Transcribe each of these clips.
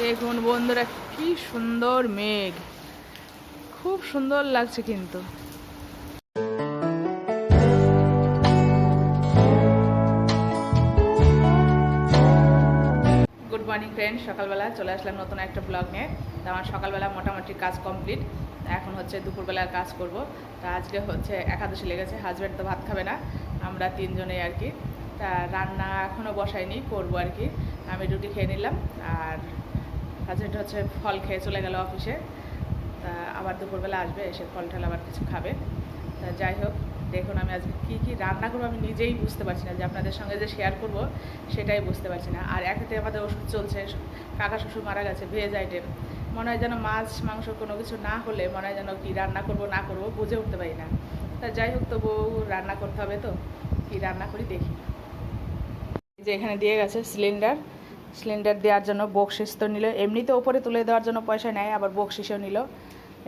দেখুন বন্ধুরা, কি সুন্দর মেঘ। খুব সুন্দর লাগছে কিন্তু। গুড মর্নিং ফ্রেন্ড সকালবেলা চলে আসলাম নতুন একটা ব্লগ নিয়ে। তো আমার সকালবেলা মোটামুটি কাজ কমপ্লিট এখন হচ্ছে দুপুরবেলার কাজ করব। তা আজকে হচ্ছে একাদশী লেগেছে হাজব্যান্ড তো ভাত খাবে না। আমরা তিনজনেই আর কি। তা রান্না এখনও বসাইনি, করব আর কি। আমি রুটি খেয়ে নিলাম আর হাজব্যান্ড হচ্ছে ফল খেয়ে চলে গেল অফিসে। তা আবার দুপুরবেলা আসবে, এসে ফল টল আবার কিছু খাবে। তা যাই হোক, দেখুন আমি আজকে কী কী রান্না করব আমি নিজেই বুঝতে পারছি না, যে আপনাদের সঙ্গে যে শেয়ার করব, সেটাই বুঝতে পারছি না। আর একেতে আমাদের ওষুধ চলছে, কাকা শ্বশুর মারা গেছে, ভেজ আইটেম মনে হয় যেন মাছ, মাংস কোনো কিছু না হলে মনে হয় যেন কি রান্না করব, না করব, বুঝে উঠতে পারি না। তা যাই হোক তবু রান্না করতে হবে তো, কি রান্না করি দেখি। যে এখানে দিয়ে গেছে সিলিন্ডার সিলিন্ডার দেওয়ার জন্য বকশিস তো নিল। এমনিতে ওপরে তুলে দেওয়ার জন্য পয়সা নেয়, আবার বকশিসও নিল।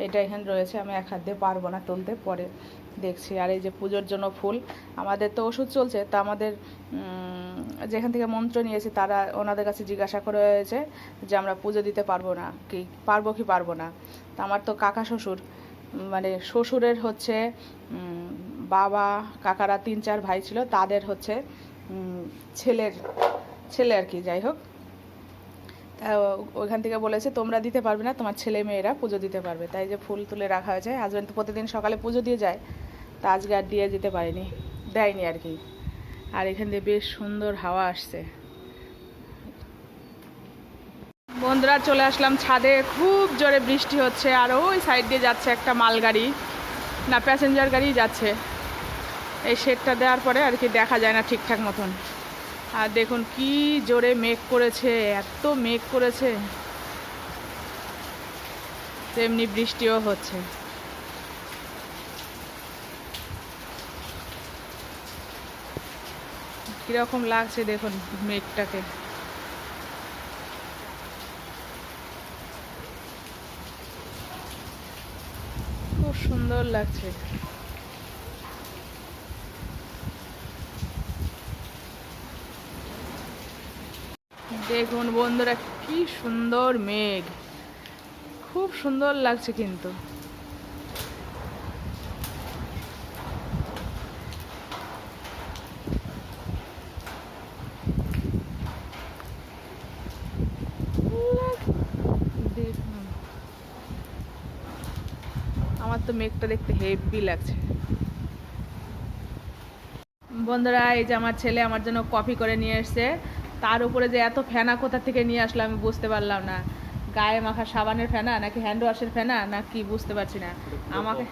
এটা এখানে রয়েছে, আমি এক হাত দিয়ে পারব না তুলতে, পরে দেখছি। আর এই যে পুজোর জন্য ফুল, আমাদের তো ওষুধ চলছে, তা আমাদের যেখান থেকে মন্ত্র নিয়েছি, তারা ওনাদের কাছে জিজ্ঞাসা করে হয়েছে যে আমরা পুজো দিতে পারব না, কি, পারব কি পারব না। তা আমার তো কাকা শ্বশুর মানে শ্বশুরের হচ্ছে বাবা, কাকারা তিন চার ভাই ছিল, তাদের হচ্ছে ছেলের, ছেলে আর কি, যাই হোক। তা ওইখান থেকে বলেছে, তোমরা দিতে পারবে না, তোমার ছেলে মেয়েরা পুজো দিতে পারবে। তাই যে ফুল তুলে রাখা হয়েছে। হাজব্যান্ড তো প্রতিদিন সকালে পুজো দিয়ে যায়, তা আজকে আর দিয়ে যেতে পারেনি, দেয়নি আর কি। আর এখান দিয়ে বেশ সুন্দর হাওয়া আসছে। বন্ধুরা, চলে আসলাম ছাদে। খুব জোরে বৃষ্টি হচ্ছে, আর ওই সাইড দিয়ে যাচ্ছে একটা মালগাড়ি। না প্যাসেঞ্জার গাড়ি যাচ্ছে। এই শেডটা দেওয়ার পরে আর কি দেখা যায় না ঠিকঠাক মতন। আর দেখুন কি জোরে মেঘ করেছে, এত মেঘ করেছে। তেমনি বৃষ্টিও হচ্ছে। কীরকম লাগছে দেখুন মেঘটাকে। খুব সুন্দর লাগছে। দেখুন বন্ধুরা, কি সুন্দর মেঘ। খুব সুন্দর লাগছে কিন্তু। আমার তো মেঘটা দেখতে হেভি লাগছে। বন্ধুরা, এই যে আমার ছেলে আমার জন্য কফি করে নিয়ে এসছে। তার উপরে যে এত ফেনা কোথা থেকে নিয়ে আসলো আমি বুঝতে পারলাম না। গায়ে মাখা সাবানের ফেনা নাকি হ্যান্ড ওয়াশের ফেনা না কি বুঝতে পারছি না। আমাকে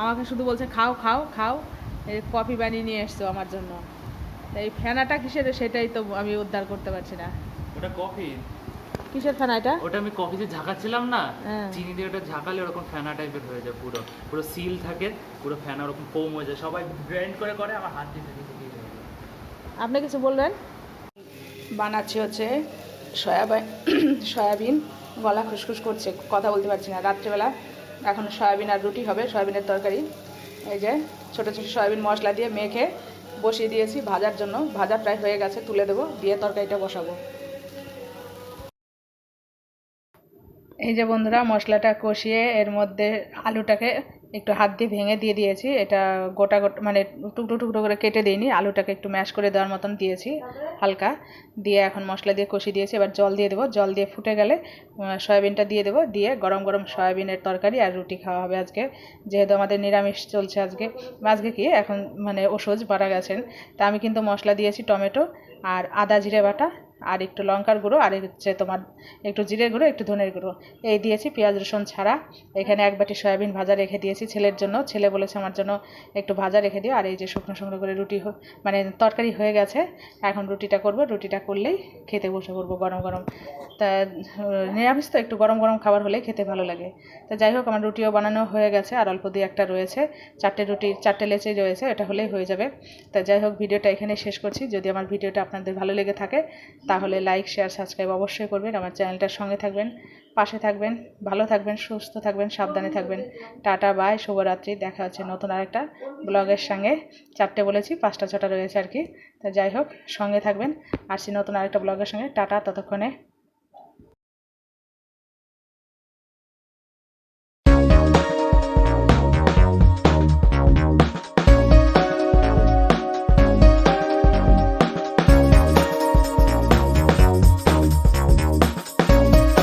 আমাকে শুধু বলছে খাও খাও খাও এই কফি বানিয়ে নিয়ে এসছো আমার জন্য। এই ফেনাটা কিসের? সেটাই তো আমি উদ্ধার করতে পারছি না। ওটা কফি কিসের ফেনা এটা? ওটা আমি কফিতে ঝাঁকাচ্ছিলাম না হ্যাঁ। চিনি দিয়ে ওটা ঝাঁকালে ওরকম ফেনা টাইপের হয়ে যায় পুরো। পুরো সিল থাকে পুরো ফেনা ওরকম ফোম হয়ে যায়। সবাই গ্রাইন্ড করে করে আমার হাত দিয়ে দিয়ে আপনি কিছু বলবেন? বানাচ্ছি হচ্ছে সয়াবিন সয়াবিন, গলা খুসখুস করছে, কথা বলতে পারছি না, রাত্রেবেলা। এখন সয়াবিন আর রুটি হবে, সয়াবিনের তরকারি। এই যে, ছোটো ছোটো সয়াবিন মশলা দিয়ে মেখে বসিয়ে দিয়েছি ভাজার জন্য। ভাজা প্রায় হয়ে গেছে, তুলে দেবো, দিয়ে তরকারিটা বসাবো। এই যে বন্ধুরা, মশলাটা কষিয়ে এর মধ্যে আলুটাকে একটু হাত দিয়ে ভেঙে দিয়ে দিয়েছি। এটা গোটা গোটা মানে টুকরো টুকরো করে কেটে দিইনি। আলুটাকে একটু ম্যাশ করে দেওয়ার মতন দিয়েছি হালকা। দিয়ে এখন মশলা দিয়ে কষিয়ে দিয়েছি। এবার জল দিয়ে দেবো। জল দিয়ে ফুটে গেলে সয়াবিনটা দিয়ে দেবো। দিয়ে গরম গরম সয়াবিনের তরকারি আর রুটি খাওয়া হবে আজকে। যেহেতু আমাদের নিরামিষ চলছে আজকে। আজকে কি? এখন মানে ওষুধ মারা গেছেন। তা আমি কিন্তু মশলা দিয়েছি টমেটো আর আদা জিরে বাটা। আর একটু লঙ্কার গুঁড়ো, আর হচ্ছে তোমার একটু জিরের গুঁড়ো, একটু ধনের গুঁড়ো। এই দিয়েছি পেঁয়াজ, রসুন ছাড়া। এখানে এক বাটি সয়াবিন ভাজা রেখে দিয়েছি ছেলের জন্য। ছেলে বলেছে, আমার জন্য একটু ভাজা রেখে দিও। আর এই যে শুকনো শুকনো করে রুটি মানে তরকারি হয়ে গেছে। এখন রুটিটা করব। রুটিটা করলেই খেতে বসে পড়ব গরম গরম। তা, নিরামিষ তো একটু গরম গরম খাবার হলে খেতে ভালো লাগে। তা যাই হোক, আমার রুটিও বানানো হয়ে গেছে। আর অল্প দিয়ে একটা রয়েছে। চারটে রুটি, চারটে লেচে রয়েছে। এটা হলেই হয়ে যাবে। তা যাই হোক, ভিডিওটা এখানে শেষ করছি। যদি আমার ভিডিওটা আপনাদের ভালো লেগে থাকে তাহলে লাইক শেয়ার সাবস্ক্রাইব অবশ্যই করবেন। আমার চ্যানেলটার সঙ্গে থাকবেন, পাশে থাকবেন, ভালো থাকবেন, সুস্থ থাকবেন, সাবধানে থাকবেন। টাটা বাই শুভরাত্রি। দেখা হচ্ছে নতুন আরেকটা ব্লগের সঙ্গে। চারটে বলেছি, পাঁচটা, ছটা রয়েছে আর কি। তা যাই হোক, সঙ্গে থাকবেন। আসছি নতুন আরেকটা ব্লগের সঙ্গে। টাটা, ততক্ষণে।